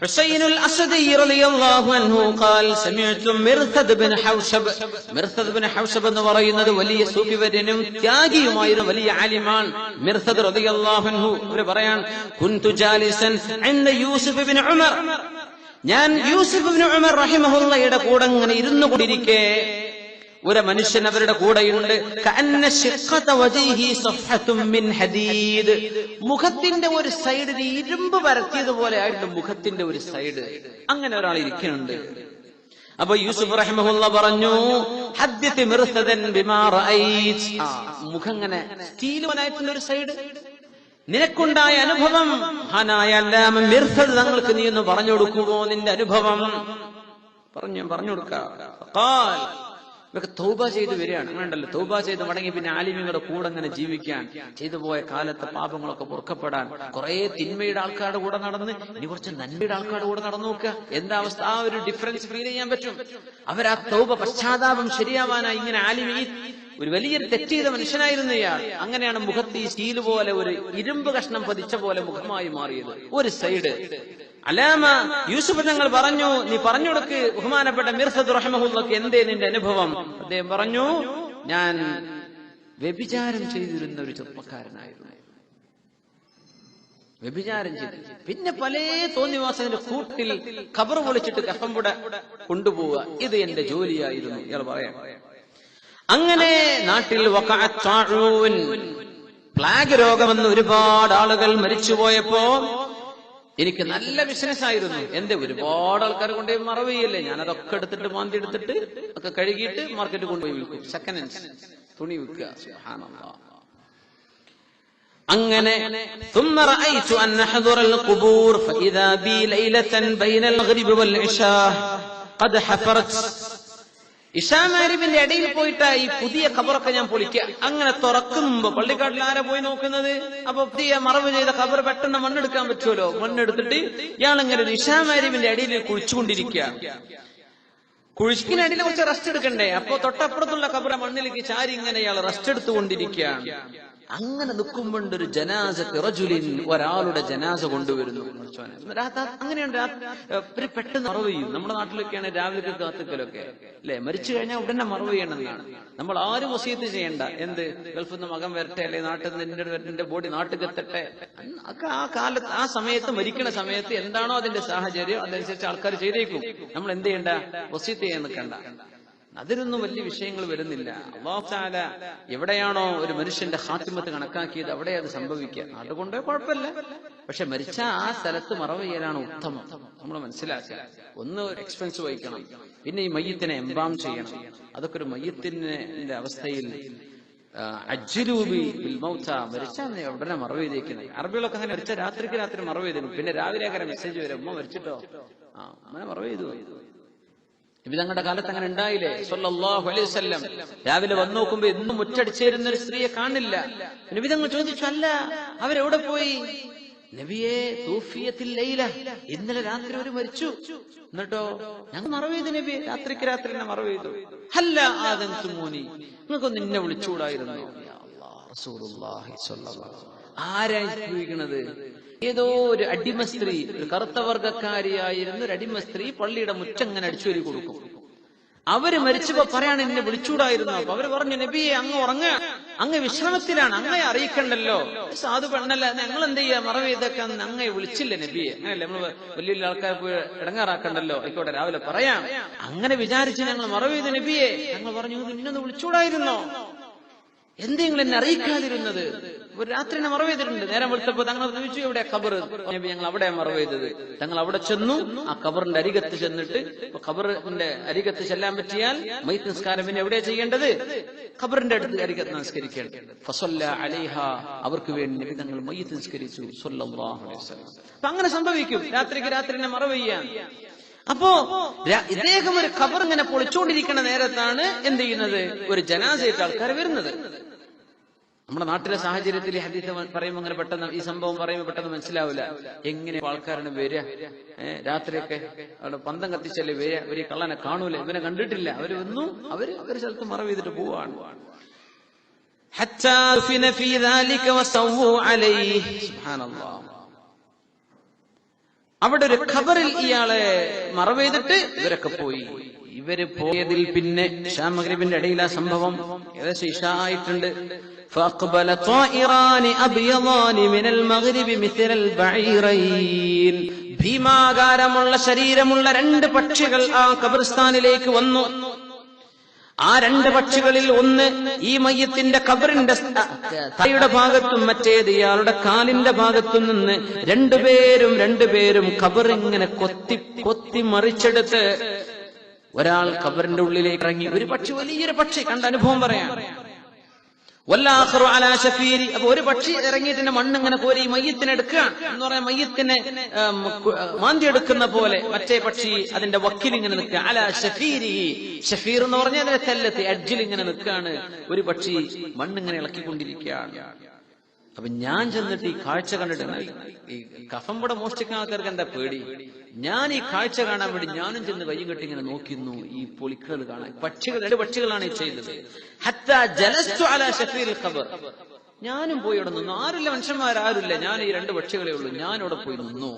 حسين الأسدي رضي الله عنه قال سمعت مرثد بن حوشب مرثد بن حوشب എന്ന് പറയുന്നത് വലിയ സൂഫിവര്യനും ത്യാഗിയുമായിരുന്ന വലിയ ആലിമാൻ മിർസദ് റളിയല്ലാഹു അൻഹു അവർ പറയാൻ കുൻതു ജാലിസൻ عند യൂസുഫ് ബിൻ ഉമർ ഞാൻ യൂസുഫ് ബിൻ ഉമർ റഹിമഹുള്ളയുടെ കൂടെ ഇങ്ങനെ ഇരുന്നു കൊണ്ടിരിക്കെ ഒരു മനുഷ്യൻ അവരുടെ കൂടെയുണ്ട്. മുഖത്തിന്റെ ഒരു സൈഡിൽ ഇരുമ്പ് പരത്തിയതുപോലെ ആയിട്ട് മുഖത്തിന്റെ ഒരു സൈഡ്. അങ്ങനെ ഒരാൾ ഇരിക്കുന്നുണ്ട്. അപ്പൊ യൂസുഫ് റഹ്മുള്ള പറഞ്ഞു മുഖങ്ങനെ സ്റ്റീലുവനായിട്ടുള്ള ഒരു സൈഡ്. നിനക്കുണ്ടായ അനുഭവം ഹാനായ അല്ലാമ മിർസദ് തങ്ങൾക്ക് നീ ഒന്ന് പറഞ്ഞു കൊടുക്കുമോ നിന്റെ അനുഭവം? പറഞ്ഞു പറഞ്ഞു കൊടുക്കാം. ഇവരൊക്കെ തൗബ ചെയ്ത് വരികയാണ്. അങ്ങനെയുണ്ടല്ലോ. തൗബ ചെയ്ത് മടങ്ങി പിന്നെ ആലിമ്യങ്ങളുടെ കൂടെ അങ്ങനെ ജീവിക്കാൻ ചെയ്തു പോയ കാലത്തെ പാപങ്ങളൊക്കെ പൊറുക്കപ്പെടാൻ കുറെ തിന്മയുടെ ആൾക്കാരുടെ കൂടെ നടന്ന് ഇനി കുറച്ച് നന്മയുടെ ആൾക്കാരുടെ കൂടെ നടന്നു നോക്കുക. എന്താ അവസ്ഥ? ആ ഒരു ഡിഫറൻസ് ഫീൽ ചെയ്യാൻ പറ്റും. അവർ ആ തൗബ പശ്ചാത്താപം ശരിയാവാനായി ഇങ്ങനെ ആലിമി ഒരു വലിയ തെറ്റ് ചെയ്ത മനുഷ്യനായിരുന്നു ഇയാൾ അങ്ങനെയാണ് മുഖത്ത് ഈ സ്റ്റീൽ പോലെ ഒരു ഇരുമ്പ് കഷ്ണം പതിച്ച പോലെ മുഖമായി മാറിയത്. ഒരു സൈഡ്. അലാമ യൂസുഫ് തങ്ങൾ പറഞ്ഞു നീ പറഞ്ഞു കൊടുക്ക് ബഹുമാനപ്പെട്ട മിർസദ് റഹ്മഹുല്ലക്ക് എന്തേ നിന്റെ അനുഭവം? അദ്ദേഹം പറഞ്ഞു ഞാൻ വ്യഭിചാരം ചെയ്തിരുന്ന ഒരു ചെറുപ്പക്കാരനായിരുന്നു. വ്യഭിചാരം ചെയ്തു പിന്നെ പല തോന്നിവാസത്തിന്റെ കൂട്ടിൽ കബർ പൊളിച്ചിട്ട് കഫംപുട കൊണ്ടുപോവുക. ഇത് എന്റെ ജോലിയായിരുന്നു. ഇയാൾ പറയാം. അങ്ങനെ നാട്ടിൽ വഖഅത്ത് താഊൻ, പ്ലാഗ് രോഗമെന്ന് ഒരുപാട് ആളുകൾ മരിച്ചുപോയപ്പോ എനിക്ക് നല്ല ബിസിനസ് ആയിരുന്നു എന്റെ ഒരുപാട് ആൾക്കാർ കൊണ്ടുപോയി മറവ് ചെയ്യല്ലേ ഞാൻ അതൊക്കെ എടുത്തിട്ട് മാന്തി എടുത്തിട്ട് ഒക്കെ കഴുകിയിട്ട് മാർക്കറ്റിൽ കൊണ്ടുപോയി വിൽക്കും സെക്കൻഡ് ഹാൻഡ് തുണി വിൽക്കുക സുബ്ഹാനല്ലാഹ്. അങ്ങനെ ثم رأيت أن أحضر القبور فإذا بي ليلة بين المغرب والعشاء قد حفرت ഇഷാമാരിബിന്റെ ഇടയിൽ പോയിട്ട് ഈ പുതിയ ഖബറൊക്കെ ഞാൻ പൊളിക്കുക അങ്ങനെ തുറക്കുമ്പോ പള്ളിക്കാട്ടിൽ ആരാ പോയി നോക്കുന്നത്? അപ്പൊ പുതിയ മറവ് ചെയ്ത ഖബർ പെട്ടെന്ന് മണ്ണെടുക്കാൻ പറ്റുമല്ലോ? മണ്ണെടുത്തിട്ട് ഇയാൾ ഇങ്ങനെ ഒരു ഇഷാമാരിബിന്റെ അടിയിൽ കുഴിച്ചുകൊണ്ടിരിക്കുക കുഴിക്കിനടിയിൽ കുറച്ച് റെസ്റ്റ് എടുക്കണ്ടേ? അപ്പൊ തൊട്ടപ്പുറത്തുള്ള ഖബറ മണ്ണിലേക്ക് ചാരി ഇങ്ങനെ ഇയാൾ റെസ്റ്റ് എടുത്തുകൊണ്ടിരിക്കുകയാണ് അങ്ങനെ നിൽക്കുമ്പോണ്ട് ഒരു ജനാസ റജുലിൻ ഒരാളുടെ ജനാസ കൊണ്ടുവരുന്നു. അങ്ങനെയാണ് ഒരു പെട്ടെന്ന് മറവ് ചെയ്യും. നമ്മുടെ നാട്ടിലൊക്കെയാണ് രാവിലെ കാത്തുക്കലൊക്കെ. അല്ലെ? മരിച്ചു കഴിഞ്ഞാൽ ഉടനെ മറവ് ചെയ്യണമെന്നാണ്. നമ്മൾ ആരും വസീത്ത് ചെയ്യണ്ട. എന്ത്? ഗൾഫിൽ നിന്ന് മകൻ വരട്ടെ അല്ലെ നാട്ടിൽ നിന്ന് എന്റെ ബോഡി നാട്ടിൽ എത്തട്ടെ. ഒക്കെ ആ കാലത്ത് ആ സമയത്ത് മരിക്കണ സമയത്ത് എന്താണോ അതിന്റെ സാഹചര്യം അതനുസരിച്ച് ആൾക്കാർ ചെയ്തേക്കും. നമ്മൾ എന്ത് ചെയ്യണ്ട? വസീത്ത് ചെയ്യാൻ നിൽക്കണ്ട. അതിലൊന്നും വലിയ വിഷയങ്ങൾ വരുന്നില്ല. അള്ളാഹു താല എവിടെയാണോ ഒരു മനുഷ്യന്റെ ഹാത്തിമത്ത് കണക്കാക്കിയത് അവിടെ അത് സംഭവിക്കുക. അതുകൊണ്ട് കുഴപ്പമില്ല. പക്ഷെ മരിച്ച ആ സ്ഥലത്ത് മറവ് ചെയ്യലാണ് ഉത്തമം. നമ്മൾ മനസ്സിലാക്കുക. ഒന്ന് എക്സ്പെൻസ് വഹിക്കണം. പിന്നെ ഈ മയ്യത്തിനെ എംബാം ചെയ്യണം. അതൊക്കെ ഒരു മയ്യത്തിന്റെ അവസ്ഥയിൽ അജ്ജുരൂപി അജ്ജുലൂബി ബിൽ മൗത്ത മരിച്ചാൽ നീ ഉടനെ മറവ് ചെയ്തേക്കുന്നത്. അറബികളൊക്കെ അങ്ങനെ മരിച്ച രാത്രിക്ക് രാത്രി മറവ് ചെയ്തിരുന്നു. പിന്നെ രാവിലെ മെസ്സേജ് വരും. ഉമ്മ മരിച്ചിട്ടോ? ആ അങ്ങനെ മറവ് ചെയ്തു. നബി തങ്ങളുടെ കാലത്ത് അങ്ങനെ ഉണ്ടായില്ലേ? സല്ലല്ലാഹു അലൈഹി വസല്ലം. രാവിലെ വന്നു നോക്കുമ്പോ എന്നും മുറ്റടിച്ചേരുന്ന ഒരു സ്ത്രീയെ കാണില്ല. നബി തങ്ങൾ ചോദിച്ചു അല്ല അവരെവിടെ പോയി? നബിയെ തൂഫിയത്തിൽ ഇന്നലെ രാത്രി ഒരു മരിച്ചു. എന്നിട്ടോ ഞങ്ങൾ മറവ് ചെയ്തു നബി രാത്രിക്ക് രാത്രി തന്നെ മറവ് ചെയ്തു. അല്ല ആദം സുമോനി നിങ്ങൾക്കൊന്ന് നിന്നെ വിളിച്ചുകൂടായിരുന്നു. അല്ലാഹ്, ഏതോ ഒരു അടിമ സ്ത്രീ ഒരു കറുത്ത വർഗക്കാരിയായിരുന്ന ഒരു അടിമ സ്ത്രീ പള്ളിയുടെ മുറ്റങ്ങനെ അടിച്ചുവരി കൊടുക്കും. അവർ മരിച്ചപ്പോ പറയാണ് എന്നെ വിളിച്ചൂടായിരുന്നു. അപ്പൊ അവർ പറഞ്ഞു നബിയെ അങ്ങ് ഉറങ്ങ. അങ്ങ് വിശ്രമത്തിലാണ്. അങ്ങയെ അറിയിക്കണ്ടല്ലോ. സാധു പെണ്ണല്ല. ഞങ്ങൾ എന്ത് ചെയ്യാ? മറവ് ചെയ്തൊക്കെ അങ്ങയെ വിളിച്ചില്ല നബിയെ? അങ്ങനല്ലേ നമ്മൾ വലിയ വലിയ ആൾക്കാർ പോയി ഇടങ്ങാറാക്കണ്ടല്ലോ. ആയിക്കോട്ടെ രാവിലെ പറയാം. അങ്ങനെ വിചാരിച്ച് ഞങ്ങൾ മറവ് ചെയ്ത നബിയെ ഞങ്ങൾ പറഞ്ഞു നിന്നൊന്ന് വിളിച്ചൂടായിരുന്നോ? എന്തേ നിങ്ങൾ എന്നെ അറിയിക്കാതിരുന്നത്. ഒരു രാത്രി എന്നെ മറവ് ചെയ്തിട്ടുണ്ട് നേരം വെളുത്തപ്പോ തങ്ങൾ ചോദിച്ചു എവിടെ ഖബർ നബി ഞങ്ങൾ അവിടെ മറവ് ചെയ്തത് തങ്ങൾ അവിടെ ചെന്നു. ആ ഖബറിന്റെ അരികത്ത് ചെന്നിട്ട് ഖബറിന്റെ അരികത്ത് ചെല്ലാൻ പറ്റിയാൽ മൈത്ത് നിസ്കാരം പിന്നെ എവിടെയാ ചെയ്യേണ്ടത്? ഖബറിന്റെ അടുത്ത് അരികത്ത് നമസ്കരിക്കേണ്ടത് ഫസല്ല അലൈഹ. അവർക്ക് വേണ്ടി നബി തങ്ങൾ മയ്യത്ത് നിസ്കരിച്ചു. അപ്പൊ അങ്ങനെ സംഭവിക്കും. രാത്രിക്ക് രാത്രി എന്നെ മറവ് ചെയ്യാൻ. അപ്പോ ഇദ്ദേഹം ഒരു ഖബർ ഇങ്ങനെ പൊളിച്ചുകൊണ്ടിരിക്കുന്ന നേരത്താണ് എന്ത് ചെയ്യുന്നത്? ഒരു ജനാസയായിട്ട് ആൾക്കാർ വരുന്നത്. നമ്മുടെ നാട്ടിലെ സാഹചര്യത്തിൽ ഈ ഹദീസ് പറയുമ്പോൾ അങ്ങനെ പെട്ടെന്ന് ഈ സംഭവം പറയുമ്പോൾ പെട്ടെന്ന് മനസ്സിലാവില്ല. എങ്ങനെ ആൾക്കാരാണ് വരിക? രാത്രിയൊക്കെ അവിടെ പന്തം കത്തിച്ചല്ലേ വരിക? ഇവർ കള്ളനെ കാണൂല. ഇവനെ കണ്ടിട്ടില്ല. അവർ വന്നു. അവർ ഒരു സ്ഥലത്ത് മറവ് ചെയ്തിട്ട് പോവാണ്. അവിടെ ഒരു ഖബറിൽ ഇയാളെ മറവ് ചെയ്തിട്ട് ഇവരൊക്കെ പോയി. ഇവർ പോയതിൽ പിന്നെ ഷാമഗ്രിബിന്റെ ഇടയിൽ ആ സംഭവം ഏകദേശം ഇഷായിട്ടുണ്ട് فأقبل طائران أبيضان من المغرب مثل البعيرين ഭീമാകാരമുള്ള ശരീരമുള്ള രണ്ട് പക്ഷികൾ ആ ഖബർസ്ഥാനിലേക്ക് വന്നു ആ രണ്ട് പക്ഷികളിൽ ഒന്ന് ഈ മയ്യത്തിന്റെ കബറിന്റെ തലയുടെ ഭാഗത്തും മറ്റേത് ഇയാളുടെ കാലിന്റെ ഭാഗത്തും നിന്ന് രണ്ടുപേരും രണ്ടുപേരും കബർ ഇങ്ങനെ കൊത്തി കൊത്തി മറിച്ചെടുത്ത് ഒരാൾ കബറിന്റെ ഉള്ളിലേക്ക് ഇറങ്ങി ഒരു പക്ഷി വലിയൊരു പക്ഷി കണ്ട അനുഭവം പറയാം വല്ലാഹറു അലാ ഷഫീരി അപ്പൊ ഒരു പക്ഷി ഇറങ്ങിയിട്ട് മണ്ണ് ഇങ്ങനെ കോരി മയ്യത്തിനെ എടുക്കുകയാണ്. എന്ന് പറയാൻ മയ്യത്തിനെ മാന്തി എടുക്കുന്ന പോലെ മറ്റേ പക്ഷി അതിന്റെ വക്കിൽ ഇങ്ങനെ നിൽക്കുക. അല ഷഫീരി ഷഫീർ എന്ന് പറഞ്ഞാൽ അതിന്റെ തെല്ലത്ത് അഡ്ജിൽ ഇങ്ങനെ നിൽക്കുകയാണ്. ഒരു പക്ഷി മണ്ണിങ്ങനെ ഇളക്കിക്കൊണ്ടിരിക്കുകയാണ്. അപ്പൊ ഞാൻ ചെന്നിട്ട് ഈ കാഴ്ച കണ്ടിട്ട് ഈ കഫം കൂടെ മോഷ്ടിക്കുന്ന ആൾക്കാർക്ക് എന്താ പേടി? ഞാൻ ഈ കാഴ്ച കാണാൻ വേണ്ടി ഞാനും ചെന്ന് കയ്യും കെട്ടി ഇങ്ങനെ നോക്കിയിരുന്നു ഈ പൊളിക്കുകൾ കാണാൻ. പക്ഷികൾ രണ്ട് പക്ഷികളാണ് ഈ ചെയ്തത് ഞാനും പോയി അവിടെ നിന്നു. ആരുമില്ല മനുഷ്യന്മാരാരുമില്ല. ഞാൻ ഈ രണ്ട് പക്ഷികളെ ഉള്ളൂ. ഞാൻ അവിടെ പോയി നിന്നു.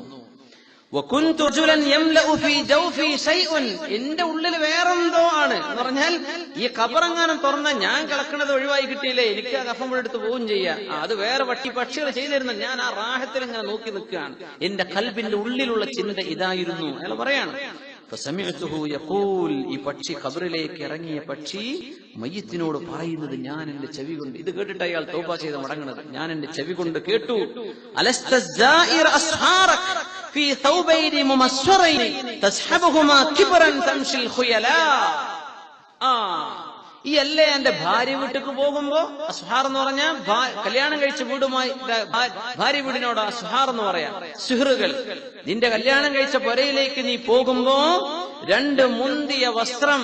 എന്റെ ഉള്ളിൽ വേറെന്തോ ആണ്. എന്ന് പറഞ്ഞാൽ ഈ കബറങ്ങാനും തുറന്നാൽ ഞാൻ കിളക്കണത് ഒഴിവായി കിട്ടിയില്ലേ? എനിക്ക് ആ കഫം എടുത്ത് പോവുകയും ചെയ്യാം. അത് വേറെ വട്ടി പക്ഷികൾ ചെയ്തിരുന്നു ഞാൻ ആ റാഹത്തിൽ ഇങ്ങനെ നോക്കി നിൽക്കുകയാണ്. എന്റെ കൽബിന്റെ ഉള്ളിലുള്ള ചിന്ത ഇതായിരുന്നു അയാൾ പറയാണ്. ഈ പക്ഷി ഖബറിലേക്ക് ഇറങ്ങിയ പക്ഷി മയ്യത്തിനോട് പറയുന്നത് ഞാൻ എന്റെ ചെവി കൊണ്ട്. ഇത് കേട്ടിട്ട് അയാൾ തോപ്പ ചെയ്ത് മടങ്ങണത്. ഞാൻ എന്റെ ചെവി കൊണ്ട് കേട്ടു. അലസ്ത في ثوبين ممسورين تسحبهما كبرا تمشي الخيلاء ആ ഈ അല്ലേ എന്റെ ഭാര്യ വീട്ടിക്ക് പോകുമ്പോ അസുഹാർ എന്ന് പറഞ്ഞാൽ കല്യാണം കഴിച്ച വീടുമായി ദ- ഭാ- ഭാര്യ വീടിനോട് അസുഹാർ എന്ന് പറയാം സുഹൃകൾ നിന്റെ കല്യാണം കഴിച്ച പുരയിലേക്ക് നീ പോകുമ്പോ രണ്ട് മുന്തിയ വസ്ത്രം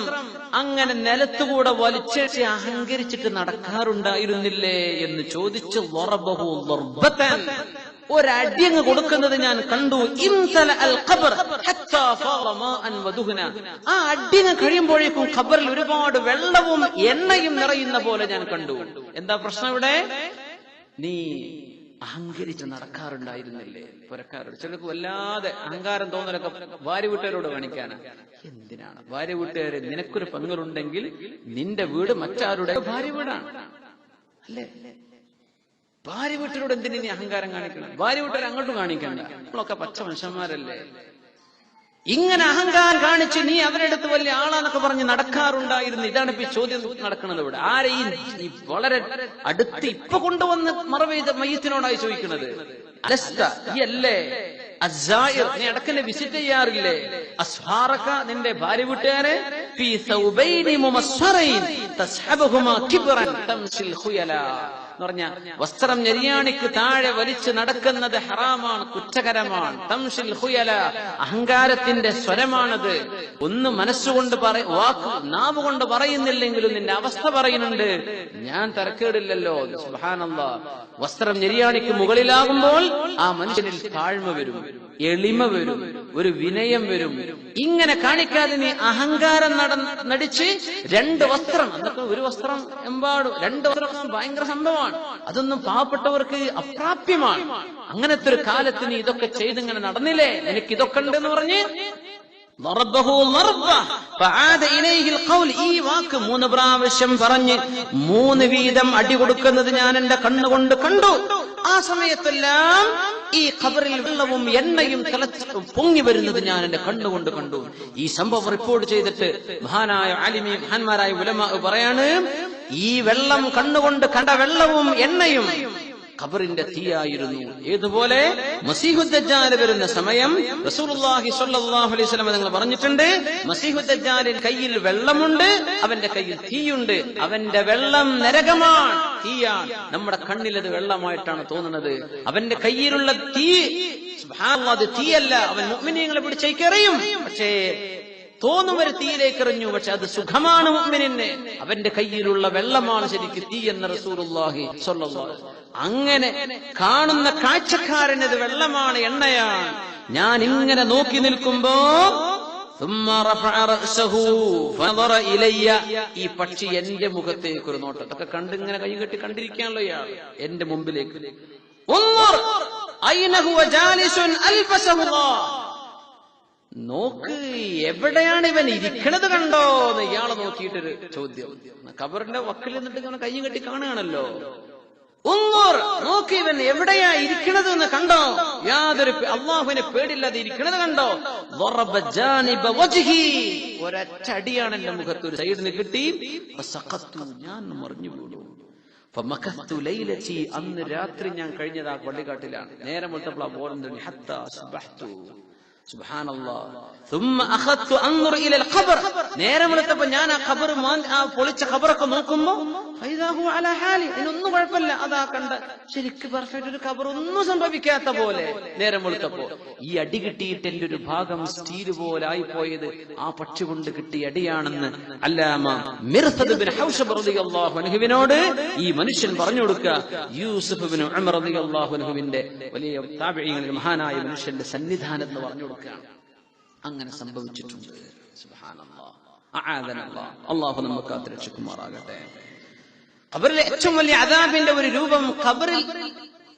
അങ്ങനെ നിലത്തുകൂടെ വലിച്ചേച്ച് അഹങ്കരിച്ചിട്ട് നടക്കാറുണ്ടായിരുന്നില്ലേ എന്ന് ചോദിച്ച് വറബഹു ളർബത്തൻ. ഒരടിയങ്ങ് കൊടുക്കുന്നത് ഞാൻ കണ്ടു. ഇംതല അൽ ഖബർ. ആ അടിയങ്ങ് കഴിയുമ്പോഴേക്കും ഖബറിൽ ഒരുപാട് വെള്ളവും എണ്ണയും നിറയുന്ന പോലെ ഞാൻ കണ്ടു. എന്താ പ്രശ്നം ഇവിടെ? നീ അഹങ്കരിച്ച് നടക്കാറുണ്ടായിരുന്നില്ലേ? പുരക്കാരോട്. ചിലർക്ക് വല്ലാതെ അഹങ്കാരം തോന്നലൊക്കെ ഭാര്യ വീട്ടുകാരോട് കാണിക്കാനാ. എന്തിനാണ്? ഭാര്യ വീട്ടുകാരെ നിനക്കൊരു പങ്കുണ്ടെങ്കിൽ നിന്റെ വീട് മറ്റാരുടെ? ഭാര്യ വീടാണ്. അല്ലേ? ഭാര്യ വീട്ടിലൂടെ എന്തിനു നീ അഹങ്കാരം കാണിക്കണം? ഭാര്യ വീട്ടുകാർ അങ്ങോട്ടും കാണിക്കണ്ട. നമ്മളൊക്കെ പച്ച മനുഷ്യന്മാരല്ലേ? ഇങ്ങനെ അഹങ്കാരം കാണിച്ച് നീ അവരെടുത്ത് വലിയ ആളാന്നൊക്കെ പറഞ്ഞ് നടക്കാറുണ്ടായിരുന്നു. ഇതാണ് ഇപ്പൊ ചോദ്യം നടക്കുന്നത് ഇവിടെ. ആരെയും ഈ വളരെ അടുത്ത് ഇപ്പൊ കൊണ്ടുവന്ന് മറവെയ്ത മയ്യത്തിനോടായി ചോദിക്കുന്നത്? നീ ഇടക്കന്നെ വിസിറ്റ് ചെയ്യാറില്ലേ? അസ്ഹാറക്ക നിന്റെ ഭാര്യ വീട്ടുകാരെ? ഫീ സൗബൈനി മുമസ്സറൈൻ തസ്ഹബഹുമാ തംസിൽ ഖുയലാ എന്ന് പറഞ്ഞ വസ്ത്രം ഞെരിയാണിക്ക് താഴെ വലിച്ചു നടക്കുന്നത് ഹറാമാണ് കുറ്റകരമാണ്. തംഷിൽ ഹുയല അഹങ്കാരത്തിന്റെ സ്വരമാണത്. ഒന്ന് മനസ്സുകൊണ്ട് പറ വാക്ക് നാവ് കൊണ്ട് പറയുന്നില്ലെങ്കിലും നിന്റെ അവസ്ഥ പറയുന്നുണ്ട്. ഞാൻ തരക്കേടില്ലല്ലോ. സുഹാനന്ദ വസ്ത്രം ഞെരിയാണിക്ക് മുകളിലാകുമ്പോൾ ആ മനുഷ്യനിൽ താഴ്മ വരും. എളിമ വരും ഒരു വിനയം വരും. ഇങ്ങനെ കാണിക്കാതെ നീ അഹങ്കാരം നട നടിച്ച് രണ്ട് വസ്ത്രം അന്നൊക്കെ ഒരു വസ്ത്രം എമ്പാടും രണ്ട് വസ്ത്രം ഭയങ്കര സംഭവമാണ്. അതൊന്നും പാവപ്പെട്ടവർക്ക് അപ്രാപ്യമാണ്. അങ്ങനത്തെ ഒരു കാലത്ത് നീ ഇതൊക്കെ ചെയ്തിങ്ങനെ നടന്നില്ലേ? നിനക്ക് ഇതൊക്കെ ഉണ്ടെന്ന് പറഞ്ഞ്? ഈ വാക്ക് മൂന്ന് പ്രാവശ്യം പറഞ്ഞ് മൂന്ന് വീതം അടി കൊടുക്കുന്നത് ഞാൻ എന്റെ കണ്ണുകൊണ്ട് കണ്ടു. ആ സമയത്തെല്ലാം ഈ ഖബറിൽ വെള്ളവും എണ്ണയും തിളച്ചിട്ടും പൊങ്ങി വരുന്നത് ഞാൻ എന്റെ കണ്ണുകൊണ്ട് കണ്ടു. ഈ സംഭവം റിപ്പോർട്ട് ചെയ്തിട്ട് മഹാനായ ആലിമി മഹാന്മാരായ ഉലമ പറയാണ് ഈ വെള്ളം കണ്ണുകൊണ്ട് കണ്ട വെള്ളവും എണ്ണയും ഖബറിന്റെ തീയായിരുന്നു. ഏതുപോലെ? മസീഹുദ്ദാൽ വരുന്ന സമയം റസൂലുള്ളാഹി സ്വല്ലല്ലാഹു അലൈഹി വസല്ലം നിങ്ങൾ പറഞ്ഞിട്ടുണ്ട്. മസീഹുദ്ദാലിൻ കയ്യിൽ വെള്ളമുണ്ട് അവന്റെ കയ്യിൽ തീയുണ്ട്. അവന്റെ വെള്ളം നരകമാണ്. തീയാണ്. നമ്മുടെ കണ്ണിൽ അത് വെള്ളമായിട്ടാണ് തോന്നുന്നത്. അവന്റെ കയ്യിലുള്ള തീ സുബ്ഹാനല്ലാഹ്, അത് തീയല്ല. അവൻ മുഅ്മിനീങ്ങളെ പിടിച്ചേക്കെറിയും പക്ഷേ തോന്നും ഒരു തീയിലേക്ക് എറിഞ്ഞു. പക്ഷെ അത് സുഖമാണ് മുമ്മിനെ അവന്റെ കയ്യിലുള്ള വെള്ളമാണ് ശരിക്കും തീ എന്ന റസൂറുല്ലാഹി അങ്ങനെ കാണുന്ന കാഴ്ചക്കാരനത് വെള്ളമാണ് എണ്ണയാണ്. ഞാൻ ഇങ്ങനെ നോക്കി നിൽക്കുമ്പോ ഈ പക്ഷി എന്റെ മുഖത്തേക്ക് ഒരു നോട്ടം. അതൊക്കെ കണ്ട് ഇങ്ങനെ കൈ കെട്ടി കണ്ടിരിക്കാനുള്ള ഇയാൾ? എന്റെ മുമ്പിലേക്ക്. നോക്ക് എവിടെയാണ് ഇവൻ ഇരിക്കണത് കണ്ടോ എന്ന് ഇയാളെ നോക്കിയിട്ടൊരു ചോദ്യം. കബറിന്റെ വക്കിൽ നിന്നിട്ട് ഇങ്ങനെ കയ്യും കെട്ടി കാണുകയാണല്ലോ. നോക്കി നോക്ക് ഇവൻ എവിടെയാ ഇരിക്കണത് എന്ന് കണ്ടോ? യാതൊരു അള്ളാഹുവിനെ പേടില്ലാതെ ഇരിക്കണത് കണ്ടോ? ഒരച്ചടിയാണ് എന്റെ മുഖത്ത് ഒരു സൈഡിന് കിട്ടി. ഞാൻ മറിഞ്ഞു വീണു. അന്ന് രാത്രി ഞാൻ കഴിഞ്ഞത് ആ പള്ളിക്കാട്ടിലാണ്. നേരം വിട്ടപ്പോൾ ആ ബോധം നേരം വെളുത്തപ്പോ ഞാൻ ആ ഖബർ ആ പൊളിച്ച ഖബറൊക്കെ നോക്കുമ്പോ അതിനൊന്നും കുഴപ്പമില്ല. അതാ കണ്ട ശരിക്ക് പെർഫെക്റ്റ് ഒരു ഖബർ ഒന്നും സംഭവിക്കാത്ത പോലെ നേരം വെളുത്തപ്പോ ഈ അടി കിട്ടിയിട്ട് എന്റെ ഒരു ഭാഗം സ്റ്റീൽ പോലായി പോയത് ആ പക്ഷി കൊണ്ട് കിട്ടിയ അടിയാണെന്ന് അല്ലാമ അല്ലാമിനോട് ഈ മനുഷ്യൻ പറഞ്ഞു കൊടുക്കുക. യൂസുഫ് അള്ളാഹുനുഹുവിന്റെ വലിയ മഹാനായ മനുഷ്യന്റെ സന്നിധാനം എന്ന് പറഞ്ഞു കൊടുക്കുക. കൊടുക്കുകയാണ് അങ്ങനെ സംഭവിച്ചിട്ടുണ്ട്. അള്ളാഹു നമുക്ക് അതിരക്ഷിക്കുമാറാകട്ടെ ഖബറിലെ ഏറ്റവും വലിയ അദാബിന്റെ ഒരു രൂപം ഖബറിൽ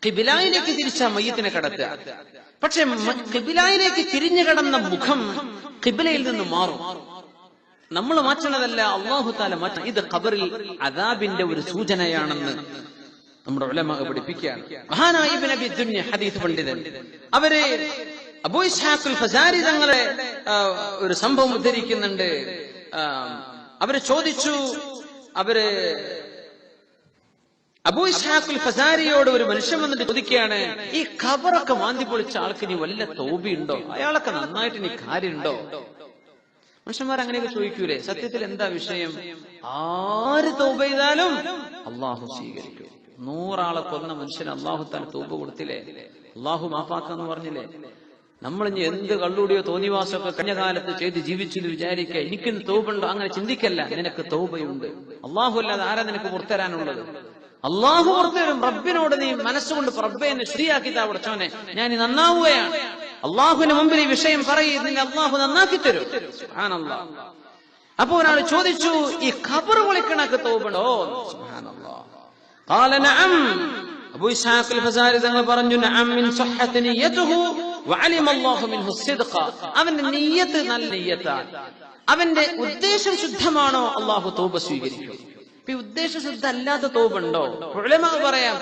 കിബിലായിലേക്ക് തിരിച്ച മയ്യത്തിനെ കടത്തുക. പക്ഷെ കിബിലായിലേക്ക് തിരിഞ്ഞു കടന്ന മുഖം കിബിലയിൽ നിന്ന് മാറും. നമ്മൾ മാറ്റണതല്ല അള്ളാഹു താല മാറ്റണം. ഇത് ഖബറിൽ അദാബിന്റെ ഒരു സൂചനയാണെന്ന് നമ്മുടെ ഉലമ പഠിപ്പിക്കുകയാണ്. മഹാനായി അബി ദുന്യ ഹദീസ് പണ്ഡിതൻ. അവർ അബൂ ഇസ്ഹാഖുൽ ഫസാരി തങ്ങളെ ഒരു സംഭവം ഉദ്ധരിക്കുന്നുണ്ട്. അവർ ചോദിച്ചു അവർ അബൂ ഇസ്ഹാഖുൽ ഫസാരിയോട് ഒരു മനുഷ്യൻ വന്നിട്ട് ചോദിക്കുകയാണ് ഈ ഖബറൊക്കെ മാന്തി പൊളിച്ച ആൾക്ക് ഇനി വല്ല തോബിയുണ്ടോ അയാളൊക്കെ നന്നായിട്ട് ഇനി കാര്യമുണ്ടോ? മനുഷ്യന്മാർ അങ്ങനെയൊക്കെ ചോദിക്കൂലേ? സത്യത്തിൽ എന്താ വിഷയം? ആര് തോപ ചെയ്താലും അള്ളാഹു സ്വീകരിക്കും. നൂറാളെ കൊന്ന മനുഷ്യന് അള്ളാഹു താൻ തോപ കൊടുത്തില്ലേ? അള്ളാഹു മാപ്പാക്കെന്ന് പറഞ്ഞില്ലേ? നമ്മൾ ഇനി എന്ത് കള്ളുടിയോ തോന്നിവാസമൊക്കെ കഴിഞ്ഞ കാലത്ത് ചെയ്ത് ജീവിച്ചെന്ന് വിചാരിക്കുക എനിക്കും തോപുണ്ടോ അങ്ങനെ ചിന്തിക്കല്ല. നിനക്ക് തോപയുണ്ട്. അള്ളാഹു അല്ലാതെ ആരാ നിനക്ക് പുറത്തരാനുള്ളത് അള്ളാഹു പുറത്തുവരും റബ്ബിനോട് നീ മനസ്സുകൊണ്ട് റബ്ബെ ശരിയാക്കി താ ഞാൻ നന്നാവുകയാണ്. അള്ളാഹുവിന് മുമ്പിൽ ഈ വിഷയം പറയും. നിന്നെ അള്ളാഹു നന്നാക്കി തരും. അപ്പൊ ഒരാൾ ചോദിച്ചു ഈ ഖബർ വിളിക്കണക്ക് തോപുണ്ടോ? തങ്ങൾ പറഞ്ഞു അവന്റെ നിയ്യത്ത് നല്ല നിയ്യത്താണ്. അവന്റെ ഉദ്ദേശം ശുദ്ധമാണോ? അള്ളാഹു തൗബ സ്വീകരിക്കും. ഇപ്പൊ ഈ ഉദ്ദേശശുദ്ധ അല്ലാത്ത തോപ ഉണ്ടോ ഉലമ പറയാം.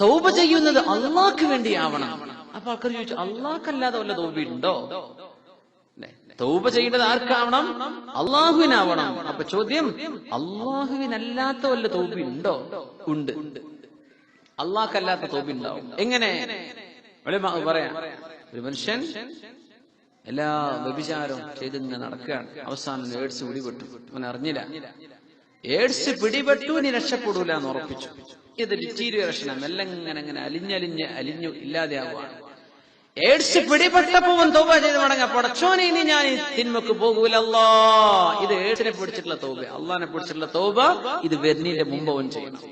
തൗബ ചെയ്യുന്നത് അള്ളാഹ്ക്ക് വേണ്ടിയാവണം. അപ്പൊ ആൾക്കാർ ചോദിച്ചു അള്ളാഹ്ക്കല്ലാതെ വല്ല തോപിയുണ്ടോ? തൗബ ചെയ്യേണ്ടത് ആർക്കാവണം? അള്ളാഹുവിനാവണം അപ്പൊ ചോദ്യം അള്ളാഹുവിനല്ലാത്ത വല്ല തൗബ ഉണ്ടോ ഉണ്ട്. അള്ളാഹ്ക്കല്ലാത്ത തൗബ ഉണ്ടാവും എങ്ങനെ പറയാം ഒരു മനുഷ്യൻ എല്ലാ വ്യഭിചാരവും ചെയ്തിങ്ങനെ നടക്കുകയാണ്. അവസാനം ഏഡ്സ് പിടിപെട്ടു. അവൻ അറിഞ്ഞില്ല. ഏഡ്സ് പിടിപെട്ടു ഇനി രക്ഷപ്പെടൂല എന്ന് ഉറപ്പിച്ചു. ഇത് ഡിറ്റീരിയറേഷനാണ് മെല്ലെ ഇങ്ങനെ അങ്ങനെ അലിഞ്ഞലിഞ്ഞ് അലിഞ്ഞു ഇല്ലാതെയാവുകയാണ്. ഏഡ്സ് പിടിപെട്ടപ്പോ തോപ ചെയ്ത് മടങ്ങാ. പടച്ചോനെ ഇനി ഞാൻ തിന്മക്ക് പോകൂലല്ലോ. ഇത് ഏഡ്സിനെ പിടിച്ചിട്ടുള്ള തോപ അള്ളാനെ പിടിച്ചിട്ടുള്ള തോപ ഇത് വരുന്നതിന്റെ മുമ്പ് അവൻ ചെയ്യണം.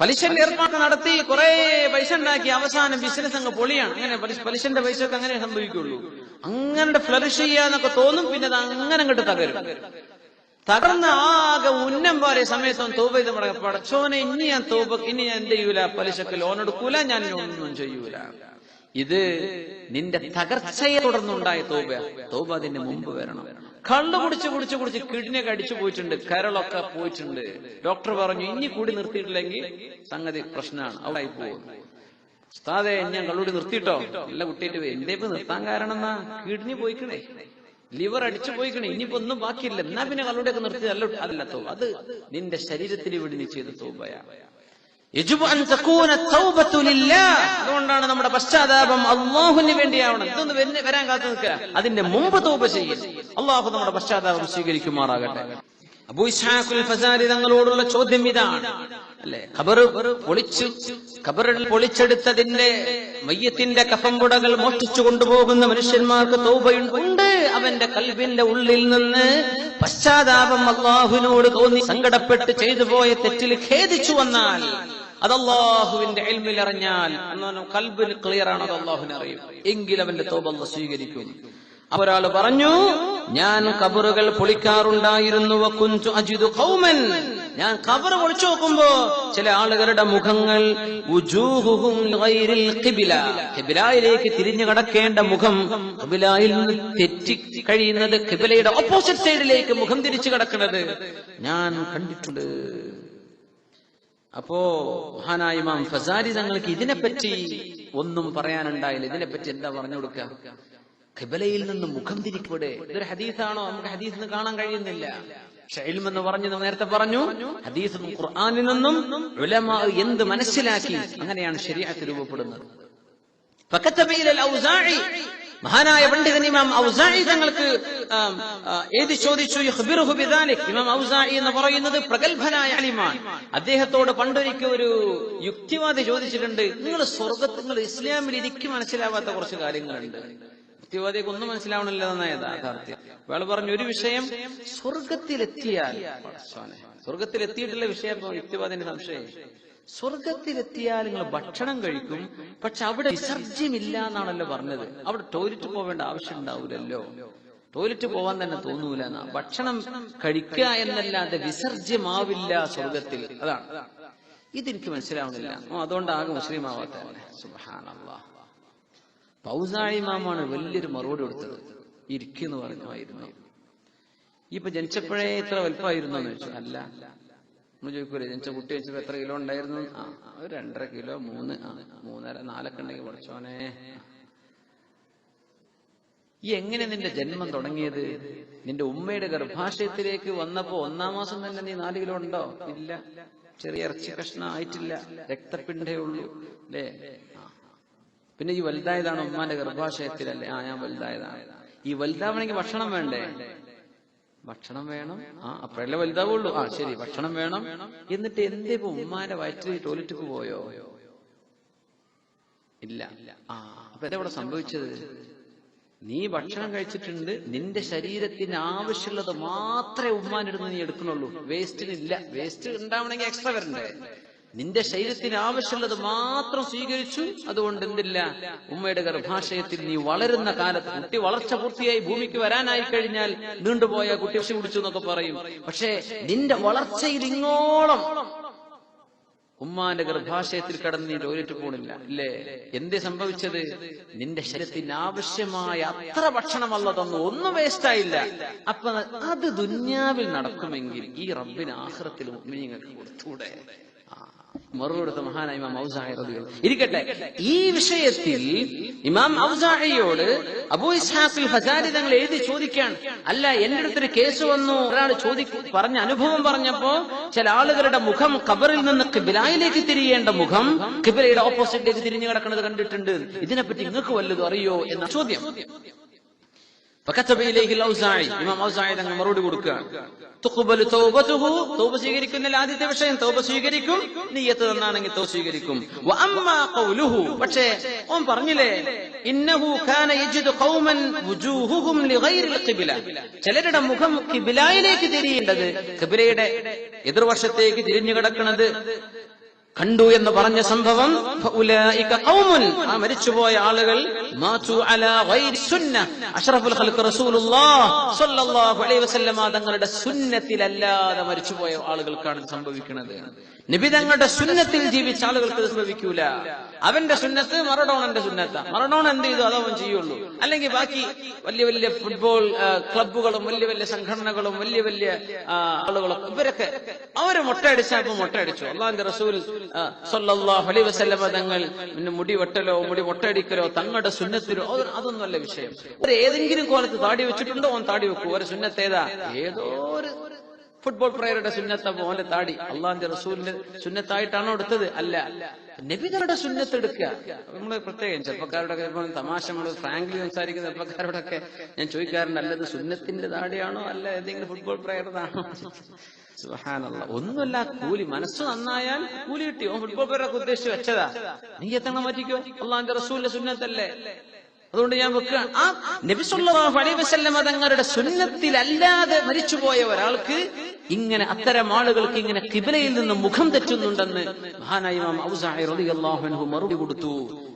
പലിശ ഏർപ്പാട് നടത്തി കുറെ പൈസ ഉണ്ടാക്കി അവസാനം ബിസിനസ് അങ്ങ് പൊളിയാണ്. അങ്ങനെ പലിശ- പലിശന്റെ പൈസ ഒക്കെ അങ്ങനെ സംഭവിക്കുള്ളൂ. അങ്ങനെ ഫ്ലറിഷ് ചെയ്യാന്നൊക്കെ തോന്നും പിന്നെ അത് അങ്ങനെ അങ്ങോട്ട് തകരും. തകർന്ന ആകെ ഉന്നം പോലെ സമയത്തും തോപ ചെയ്ത് മുടങ്ങി പടച്ചോനെ ഇനി ഞാൻ തോപ ഇനി ഞാൻ എന്ത് ചെയ്യൂല? പലിശക്ക് ലോൺ എടുക്കൂല ഞാൻ ഒന്നും ചെയ്യൂല. ഇത് നിന്റെ തകർച്ചയെ തുടർന്നുണ്ടായ തോപ തോപ അതിന്റെ മുമ്പ് വരണം. കള്ളു കുടിച്ച് കുടിച്ച് കുടിച്ച് കിഡ്നി അടിച്ചു പോയിട്ടുണ്ട്. കരളൊക്കെ പോയിട്ടുണ്ട്. ഡോക്ടർ പറഞ്ഞു ഇനി കൂടി നിർത്തിയിട്ടില്ലെങ്കിൽ സംഗതി പ്രശ്നമാണ്. അവിടെ ആയി പോകും ഉസ്താദെ ഞാൻ കള്ളൂടി നിർത്തിയിട്ടോ? നല്ല കുട്ടിയിട്ട് എന്റെ ഇപ്പൊ നിർത്താൻ കാരണം എന്നാ? കിഡ്നി പോയിക്കണേ. ലിവർ അടിച്ചു പോയിക്കണേ. ഇനിയിപ്പോ ഒന്നും ബാക്കിയില്ല. എന്നാ പിന്നെ കള്ളൂടിയൊക്കെ നിർത്തി അല്ല അതല്ല തോ അത് നിന്റെ ശരീരത്തിന് വേണ്ടി നീ ചെയ്ത തോബയാ അതുകൊണ്ടാണ് നമ്മുടെ പശ്ചാത്താപം അള്ളാഹുവിന് വേണ്ടിയാവണം. ഇതൊന്ന് വരാൻ കാത്തു നിൽക്കുക. അതിന്റെ മുമ്പ് തൗബ ചെയ്യും അള്ളാഹു നമ്മുടെ പശ്ചാത്താപം സ്വീകരിക്കുമാറാകട്ടെ. അബൂ ഇസ്ഹാഖുൽ ഫസാരി തങ്ങളോടുള്ള ചോദ്യം ഇതാണ്. അല്ലെ? ഖബർ പൊളിച്ചു ഖബറിൽ പൊളിച്ചെടുത്തതിന്റെ മയ്യത്തിന്റെ കഫംപുടകൾ മോഷ്ടിച്ചു കൊണ്ടുപോകുന്ന മനുഷ്യന്മാർക്ക് തോപയുണ്ട് അവന്റെ കൽബിന്റെ ഉള്ളിൽ നിന്ന് പശ്ചാത്താപം അള്ളാഹുവിനോട് തോന്നി സങ്കടപ്പെട്ട് ചെയ്തു പോയ തെറ്റിൽ ഖേദിച്ചു വന്നാൽ അത് അള്ളാഹുവിന്റെ എൽമിൽ അറിഞ്ഞാൽ കൽബിൽ ക്ലിയർ ആണ് അത് അള്ളാഹുവിനെ അറിയും. എങ്കിൽ അവന്റെ അള്ളാഹ് സ്വീകരിക്കും. ഒരാൾ പറഞ്ഞു ഞാൻ കബറുകൾ പൊളിക്കാറുണ്ടായിരുന്നു. വകുന്തു അജിദു ഖൗമൻ. ഞാൻ കബർ പൊളിച്ചു നോക്കുമ്പോ ചില ആളുകളുടെ മുഖങ്ങൾ. ഖിബിലായിലേക്ക് തിരിഞ്ഞു കടക്കേണ്ട മുഖം കബിലായിൽ നിന്ന് തെറ്റി കഴിയുന്നത് കിബിലയുടെ ഓപ്പോസിറ്റ് സൈഡിലേക്ക് മുഖം തിരിച്ചു കിടക്കുന്നത് ഞാൻ കണ്ടിട്ടുണ്ട്. അപ്പോ മഹാനായ ഇമാം ഫസാരി തങ്ങൾക്ക് ഇതിനെപ്പറ്റി ഒന്നും പറയാനുണ്ടായില്ല. ഇതിനെപ്പറ്റി എന്താ പറഞ്ഞു കൊടുക്കുക? ഖിബലയിൽ നിന്ന് മുഖം തിരിക്കൂടെ ഇതൊരു ഹദീസാണോ? നമുക്ക് ഹദീസ് എന്ന് കാണാൻ കഴിയുന്നില്ല. ഷൈലും എന്ന് പറഞ്ഞു നേരത്തെ പറഞ്ഞു ഹദീസും ഖുർആാനിൽ നിന്നും ഉലമാ എന്ത് മനസ്സിലാക്കി അങ്ങനെയാണ് ശരിയാക്കി രൂപപ്പെടുന്നത്. മഹാനായ പണ്ഡിതൻ ഇമാം ഔസായി തങ്ങൾക്ക് ഏത് ചോദിച്ചു? ഇമാം ഔസായി എന്ന് പറയുന്നത് പ്രഗത്ഭനായ അലിമാൻ. അദ്ദേഹത്തോട് പണ്ടൊരിക്കൽ ഒരു യുക്തിവാദി ചോദിച്ചിട്ടുണ്ട്. നിങ്ങൾ സ്വർഗത്ത് നിങ്ങൾ ഇസ്ലാമിൽ എനിക്ക് മനസ്സിലാവാത്ത കുറച്ച് കാര്യങ്ങളുണ്ട്. യുക്തിവാദിക്ക് ഒന്നും മനസ്സിലാവണില്ല എന്ന യാഥാർത്ഥ്യം അയാൾ പറഞ്ഞു ഒരു വിഷയം സ്വർഗത്തിലെത്തിയാൽ സ്വർഗത്തിലെത്തിയിട്ടുള്ള വിഷയം യുക്തിവാദിന്റെ സംശയം. സ്വർഗത്തിലെത്തിയാൽ നിങ്ങൾ ഭക്ഷണം കഴിക്കും പക്ഷെ അവിടെ വിസർജ്യമില്ല എന്നാണല്ലോ പറഞ്ഞത്. അവിടെ ടോയ്ലറ്റ് പോവേണ്ട ആവശ്യം ഉണ്ടാവില്ലല്ലോ ടോയ്ലറ്റ് പോവാൻ തന്നെ തോന്നൂല എന്നാ. ഭക്ഷണം കഴിക്കുക എന്നല്ലാതെ വിസർജ്യമാവില്ല സ്വർഗത്തിൽ അതാണ്. ഇതെനിക്ക് മനസ്സിലാവുന്നില്ല. ഓ, അതുകൊണ്ട് ആകെ മുസ്ലിം ആവാത്ത പൗസാഴിമാമാണ് വലിയൊരു മറുപടി കൊടുത്തത്. ഇരിക്കുന്നു പറഞ്ഞായിരുന്നു ഇപ്പൊ ജനിച്ചപ്പോഴേ ഇത്ര വലുപ്പമായിരുന്നു എന്ന് ചോദിച്ചു. അല്ല. നമ്മൾ ചോദിക്കൂലേ ജനിച്ച കുട്ടി വെച്ചപ്പോ എത്ര കിലോ ഉണ്ടായിരുന്നു? ആ ഒരു രണ്ടര കിലോ മൂന്ന്. മൂന്നര നാലൊക്കെ ഉണ്ടെങ്കിൽ പഠിച്ചോനെ ഈ എങ്ങനെ നിന്റെ ജന്മം തുടങ്ങിയത്? നിന്റെ ഉമ്മയുടെ ഗർഭാശയത്തിലേക്ക് വന്നപ്പോ ഒന്നാം മാസം തന്നെ നീ നാല് കിലോ ഉണ്ടോ? ഇല്ല. ചെറിയ ഇറച്ചി കഷ്ണം ആയിട്ടില്ല. രക്തപ്പിണ്ടേ ഉള്ളൂ. അല്ലേ? പിന്നെ ഈ വലുതായതാണ് ഉമ്മാന്റെ ഗർഭാശയത്തിലല്ലേ? ആ ഞാൻ വലുതായതാണ്. ഈ വലുതാവണമെങ്കിൽ ഭക്ഷണം വേണ്ടേ? ഭക്ഷണം വേണം. ആ അപ്പോഴല്ലേ വലുതാവുള്ളൂ. ആ ശരി ഭക്ഷണം വേണം. എന്നിട്ട് എന്തേ ഇപ്പൊ ഉമ്മാന്റെ വയറ്റിൽ ടോയ്ലറ്റ് പോയോ? ഇല്ല. ആ അപ്പൊ എവിടെ സംഭവിച്ചത്? നീ ഭക്ഷണം കഴിച്ചിട്ടുണ്ട്. നിന്റെ ശരീരത്തിന് ആവശ്യമുള്ളത് മാത്രമേ ഉമ്മാനിടുന്ന് നീ എടുക്കണുള്ളൂ വേസ്റ്റിനില്ല. വേസ്റ്റ് ഉണ്ടാവണമെങ്കിൽ എക്സ്ട്രാ വരണ്ടേ നിന്റെ ശരീരത്തിന് ആവശ്യമുള്ളത് മാത്രം സ്വീകരിച്ചു അതുകൊണ്ട് എന്തില്ല? ഉമ്മയുടെ ഗർഭാശയത്തിൽ നീ വളരുന്ന കാലത്ത് കുട്ടി വളർച്ച പൂർത്തിയായി ഭൂമിക്ക് വരാനായി കഴിഞ്ഞാൽ നീണ്ടുപോയ കുട്ടി പക്ഷി കുടിച്ചു എന്നൊക്കെ പറയും. പക്ഷേ നിന്റെ വളർച്ചയിൽ ഇങ്ങോളം ഉമ്മാന്റെ ഗർഭാശയത്തിൽ കടന്ന് നീ ടോയ്ലറ്റ് പോണില്ല. അല്ലേ എന്ത് സംഭവിച്ചത്? നിന്റെ ശരീരത്തിന് ആവശ്യമായ അത്ര ഭക്ഷണമല്ല തന്നു ഒന്നും വേസ്റ്റായില്ല അപ്പൊ അത് ദുന്യാവിൽ നടക്കുമെങ്കിൽ ഈ റബ്ബിന് ആഹ്റത്തിൽ കൊടുത്തൂടെ? മറുപടി മഹാന ഇമാം ഔസാഹി റളിയല്ലാഹു ഇരിക്കട്ടെ. ഈ വിഷയത്തിൽ ഇമാം ഔസാഹിയോട് അബൂ ഇസ്ഹാഖിൽ ഹസാരി തങ്ങൾ എഴുതി ചോദിക്കുകയാണ്. അല്ല എന്റെ അടുത്തൊരു കേസ് വന്നു. ഒരാൾ ചോദി പറഞ്ഞ അനുഭവം പറഞ്ഞപ്പോ ചില ആളുകളുടെ മുഖം കബറിൽ നിന്ന് കിബിലായിലേക്ക് തിരിയേണ്ട മുഖം കിബിലയുടെ ഓപ്പോസിറ്റിലേക്ക് തിരിഞ്ഞു കിടക്കുന്നത് കണ്ടിട്ടുണ്ട്. ഇതിനെപ്പറ്റി നിങ്ങൾക്ക് വല്ലതും അറിയോ എന്ന ചോദ്യം. തങ്ങൾ മറുപടി കൊടുക്കുകയാണ് തൗബ സ്വീകരിക്കുന്ന ആദ്യത്തെ വിഷയം തൗബ സ്വീകരിക്കും നിയ്യത്ത് തന്നാണെങ്കിൽ തൗബ സ്വീകരിക്കും. പക്ഷേ ഓൻ പറഞ്ഞില്ലേ ഇന്നഹു ചിലരുടെ മുഖം കിബിലായിലേക്ക് തിരിയേണ്ടത് കിബിലയുടെ എതിർവശത്തേക്ക് തിരിഞ്ഞു കിടക്കുന്നത് കണ്ടു എന്ന് പറഞ്ഞ സംഭവം ആ മരിച്ചുപോയ ആളുകൾ തങ്ങളുടെ സുന്നത്തിലല്ലാതെ മരിച്ചുപോയ ആളുകൾക്കാണ് സംഭവിക്കുന്നത്. നബി തങ്ങളുടെ സുന്നത്തിൽ ജീവിച്ച ആളുകൾക്ക് സംഭവിക്കൂല. അവന്റെ സുന്നത്ത് മറഡോണന്റെ സുന്നത്ത. മറഡോൺ എന്ത് ചെയ്തു? അതോ അവൻ ചെയ്യുള്ളൂ. അല്ലെങ്കിൽ ബാക്കി വലിയ വലിയ ഫുട്ബോൾ ക്ലബ്ബുകളും വലിയ വലിയ സംഘടനകളും വലിയ വലിയ ആളുകളും ഇവരൊക്കെ അവർ മുട്ടയടിച്ചപ്പോ മുട്ടയടിച്ചു. അള്ളാന്റെ റസൂൽ ആ, സ്വല്ലല്ലാഹു അലൈഹി വസല്ലമ തങ്ങൾ മുടി വെട്ടലോ മുടി മുട്ടടിക്കലോ തങ്ങളുടെ സുന്നത്തിലോ അതൊന്നും അല്ല വിഷയം. ഏതെങ്കിലും കോലത്ത് താടി വെച്ചിട്ടുണ്ടോ ഓൻ താടി വെക്കൂ. ഒരു സുന്നത്തേതാ ഏതോ ഒരു ഫുട്ബോൾ പ്ലെയറുടെ സുന്നത്ത പോലെ താടി. അള്ളാന്റെ റസൂലിന്റെ സുന്നത്തായിട്ടാണോ എടുത്തത്? അല്ല. നബിതരുടെ സുന്നത്ത് എടുക്കുക. നമ്മൾ പ്രത്യേകം ചെറുപ്പക്കാരുടെ തമാശ നമ്മൾ ഫ്രാങ്ക്ലി സംസാരിക്കുന്ന ചെറുപ്പക്കാരോടൊക്കെ ഞാൻ ചോദിക്കാറുണ്ട് അല്ലത് സുന്നത്തിന്റെ താടിയാണോ? അല്ല ഏതെങ്കിലും ഫുട്ബോൾ പ്ലെയറുടെതാണോ സുഹാനല്ല ഒന്നുമല്ല കൂലി മനസ്സ് നന്നായാൽ കൂലി കിട്ടി. ഓ ഫുട്ബോൾ പ്ലെയറൊക്കെ ഉദ്ദേശിച്ച് വെച്ചതാ. നീ എത്തണം മാറ്റിക്കോ? അള്ളാന്റെ റസൂലിന്റെ സുന്നത്തല്ലേ? അതുകൊണ്ട് ഞാൻ വെക്കുക ആ നബി സല്ലല്ലാഹു അലൈഹി വസല്ലമ തങ്ങളുടെ സുന്നത്തിലല്ലാതെ മരിച്ചുപോയ ഒരാൾക്ക് ഇങ്ങനെ അത്തരം ആളുകൾക്ക് ഇങ്ങനെ കിബിലയിൽ നിന്ന് മുഖം തെറ്റുന്നുണ്ടെന്ന് മഹാനായി മറുപടി കൊടുത്തു.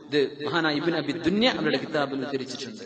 ഇത് മഹാനായി അബി അവരുടെ കിതാബിൽ ഉദ്ധരിച്ചിട്ടുണ്ട്.